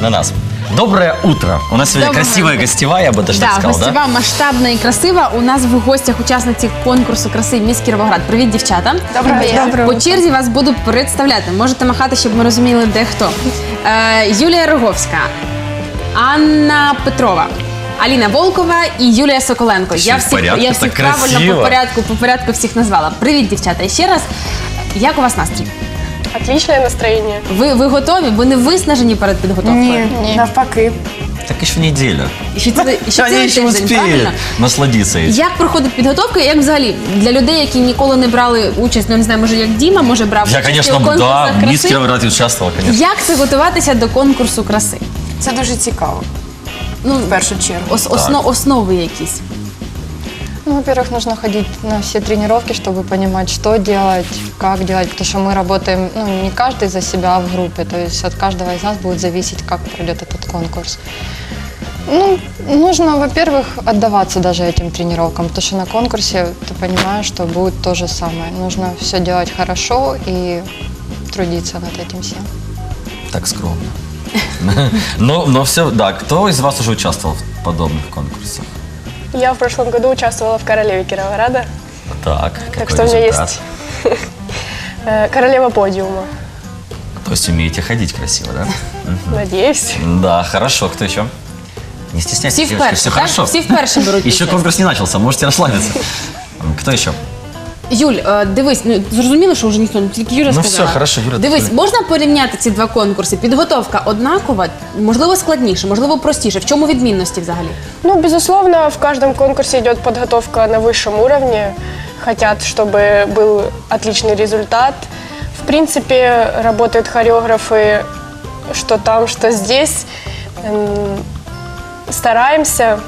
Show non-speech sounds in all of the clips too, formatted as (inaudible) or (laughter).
На нас. Доброе утро. У нас сегодня Доброе красивая утро. гостевая, я бы даже Да, так сказал, гостєва масштабна і красива. У нас в гостях учасниці конкурсу краси Міс Кіровоград. Привіт, дівчата. Доброго дня. По черзі вас буду представляти. Можете махати, щоб ми розуміли, де хто. Е, Юлія Роговська, Анна Петрова. Аліна Волкова і Юлія Соколенко. Я в всіх, порядку, я так всіх правильно красиво. по порядку, по порядку всіх назвала. Привіт, дівчата. І ще раз, як у вас настрій? Отличное настроение. Ви, ви готові? Ви не виснажені перед підготовкою? Ні. навпаки. Так еще неделя. І ще це, і ще Они цілий еще тиждень, успеют правильно? насладиться этим. Як проходить підготовка? Як взагалі для людей, які ніколи не брали участь, ну я не знаю, може як Діма, може брав Я, участь конечно, у конкурсах да, в Мисс краси? Кировоград участвовал, конечно. Як це готуватися до конкурсу краси? Це дуже цікаво, Ну, в першу чергу. ос, осно, основи якісь. Ну, во-первых, нужно ходить на все тренировки, чтобы понимать, что делать, как делать, потому что мы работаем, ну, не каждый за себя, а в группе, то есть от каждого из нас будет зависеть, как пройдет этот конкурс. Ну, нужно, во-первых, отдаваться даже этим тренировкам, потому что на конкурсе ты понимаешь, что будет то же самое. Нужно все делать хорошо и трудиться над этим всем. Так скромно. Но, но все, да, кто из вас уже участвовал в подобных конкурсах? Я в прошлом году участвовала в «Королеве Кировограда». Так, какой что у меня есть. Э, Королева подиума. То есть умеете ходить красиво, да? Надеюсь. Да, хорошо. Кто еще? Не стесняйтесь, Всі девочки, вперше, все так? хорошо. Всі вперше беруть Еще участь. конкурс не начался, можете расслабиться. Кто еще? Юль, е, дивись, ну зрозуміло, що вже ніхто, тільки Юля Ну, сказала. все, хорошо, Юля, Дивись, ти- можна порівняти ці два конкурси? Підготовка однакова, можливо, складніше, можливо, простіше. В чому відмінності взагалі? Ну, безусловно, в каждом конкурсе идет подготовка на высшем уровне. Хотят, чтобы был отличный результат. В принципе, работают хореографы что там, что здесь. М, Стараемся.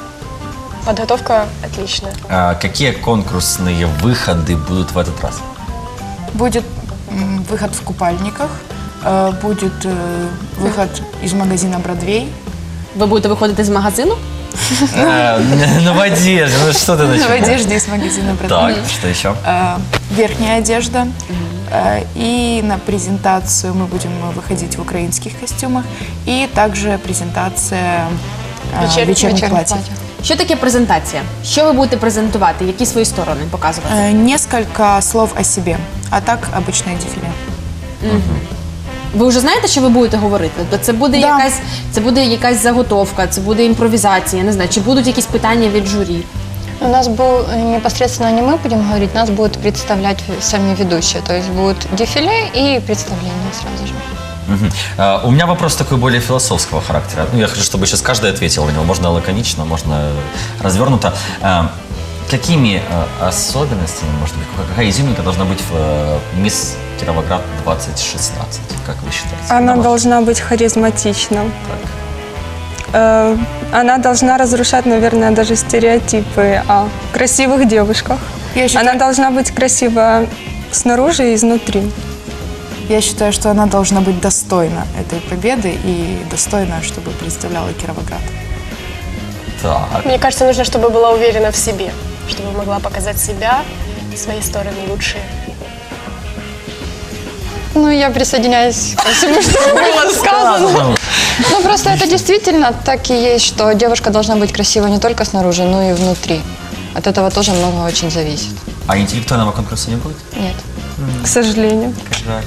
Подготовка отличная. А, какие конкурсные выходы будут в этот раз? Будет м, выход в купальниках, э, будет э, выход из магазина Бродвей. Ви будете виходити з магазину? Э, (laughs) Ну, в одежде, ну что ты В начала? одежде из магазина Бродвей. Так, что еще? Э, Верхняя одежда. Э, И на презентацию мы будем выходить в украинских костюмах. И также презентация э, Вечер- вечерних Вечерних платьев. платьев. Що таке презентація? Що ви будете презентувати? Які свої сторони показувати? Э, Несколько слов о себе, а так обычное дефиле. Ви вже знаєте, що ви будете говорити? Тобто це буде Да. якась це буде якась заготовка, це буде імпровізація. Я не знаю, чи будуть якісь питання від журі? У нас был непосредственно не мы будем говорить, нас будут представлять сами ведущие. То есть будет дефиле и представление сразу же. Мгм. А, У меня вопрос такой более философского характера. Ну, я хочу, чтобы сейчас каждый ответил на него. Можно лаконично, можно развернуто. А, Какими а, особенностями, может быть, какая- изюминка должна быть в э, Мисс Кировоград 2016? Как вы считаете? Она должна быть харизматична. Так. Э, Она должна разрушать, наверное, даже стереотипы о красивых девушках. Я считаю, Она должна быть красива снаружи и изнутри. Я считаю, что она должна быть достойна этой победы и достойна, чтобы представляла Кировоград. Так. Мне кажется, нужно, чтобы была уверена в себе, чтобы могла показать себя, свои стороны лучшие. Ну, я присоединяюсь ко всему, что было сказано. Ну, просто это действительно так и есть, что девушка должна быть красива не только снаружи, но и внутри. От этого тоже много очень зависит. А интеллектуального конкурса не будет? Нет. К сожалению. Как жаль.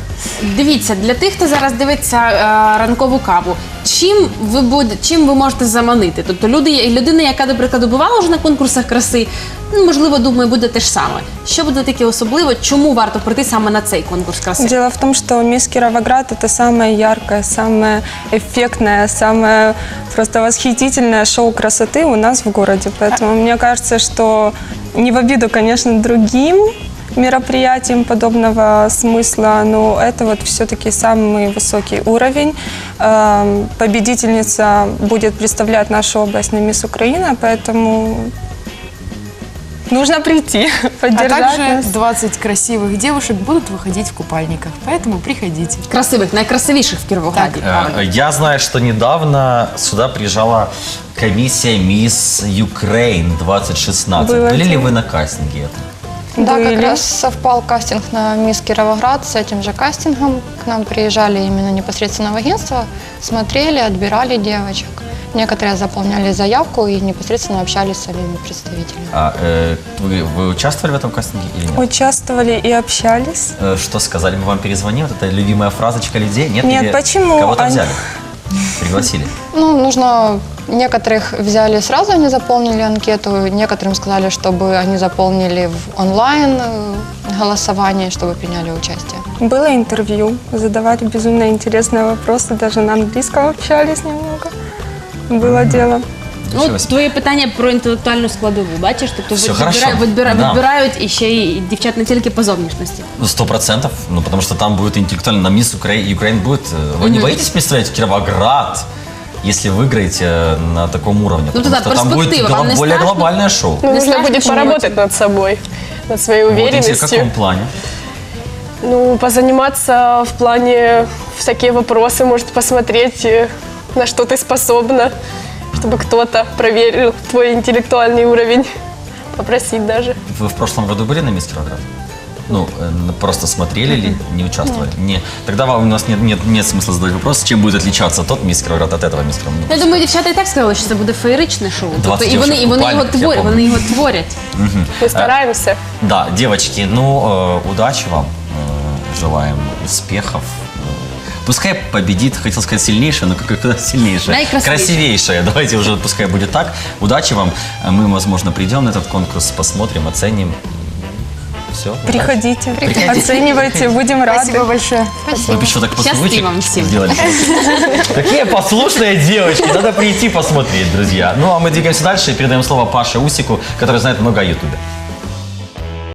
Дивіться, для тих, хто зараз дивиться е, ранкову каву, чим ви буде, чим ви можете заманити? Тобто люди, людина, яка, до прикладу, бувала вже на конкурсах краси, ну, можливо, думає, буде те ж саме. Що буде таке особливе? Чому варто прийти саме на цей конкурс краси? Дело в том, что Мисс Кировоград – это самое яркое, самое эффектное, самое просто восхитительное шоу красоты у нас в городе. Поэтому мне кажется, что не в обиду, конечно, другим мероприятиям подобного смысла, но это вот все-таки самый высокий уровень. Эм, Победительница будет представлять нашу область на Мисс Украина, поэтому нужно прийти, А (laughs) поддержать также нас. 20 красивых девушек будут выходить в купальниках, поэтому приходите. Красивих, найкрасивіших в Кіровограді. Так, правильно. Э, Я знаю, что недавно сюда приезжала комиссия Мисс Украин 2016. Было Были ли дело. вы на кастинге этом? Да, как были. раз совпал кастинг на Мисс Кировоград с этим же кастингом. К нам приезжали именно непосредственно в агентство, смотрели, отбирали девочек. Некоторые заполняли заявку и непосредственно общались с самими представителями. А, э, вы, вы участвовали в этом кастинге или нет? Участвовали и общались. Э, Что сказали? Мы вам перезвоним? Вот это любимая фразочка людей? Нет, Нет, или почему? Кого-то Они- взяли? Пригласили? Ну, нужно... Некоторых взяли сразу, они заполнили анкету. Некоторым сказали, чтобы они заполнили в онлайн э, голосование, чтобы приняли участие. Было интервью, задавали безумно интересные вопросы, даже на английском общались немного. Было дело. Нічого Ну, собі. твоє питання про інтелектуальну складову, бачиш? Тобто Все ви- хорошо. відбира- відбира- Да. відбирають і ще й дівчат не тільки по зовнішності. Ну, сто процентов. Ну, потому что там будет интеллектуально, на мисс Укра- Украин будет. э, Вы не боитесь представить Кировоград, если выиграете э, на таком уровне? Ну, Потому тогда что там будет перспектива, вам гла- не более страшно? глобальное шоу. Ну, Не нужно страшно, будет что поработать над собой, над своей Вот, интересно, в уверенностью. каком плане? Ну, позаниматься в плане всякие вопросы, может, посмотреть, э, на что ты способна, чтобы кто-то проверил твой интеллектуальный уровень, попросить даже. Вы в прошлом году были на мисс Кировоград? Ну, э, просто смотрели или не участвовали? Не. Тогда вам у нас нет, нет, нет смысла задать вопрос, чем будет отличаться тот мисс Кировоград от этого мисс Кировоград. Я думаю, дівчата і так сказали, що це буде феєричне шоу. Тобто, 20 і вони, і вони його дівчат в творять, купальниках, я вони його творять. Мы стараемся. Да, девочки, ну, э, удачи вам. э, желаем успехов. Э, Пускай победит, хотел сказать сильнейшая, но как сильнейшая. Наикрасивейшая. Красивейшая. Давайте уже пускай будет так. Удачи вам. Мы, возможно, придем на этот конкурс, посмотрим, оценим. Все. Приходите, Приходите. оценивайте, будем рады. Спасибо большое. Вы еще так поцелуйчик вам всем. (laughs) сделали. Какие послушные девочки. Надо прийти посмотреть, друзья. Ну, а мы двигаемся дальше и передаем слово Паше Усику, который знает много о Ютубе.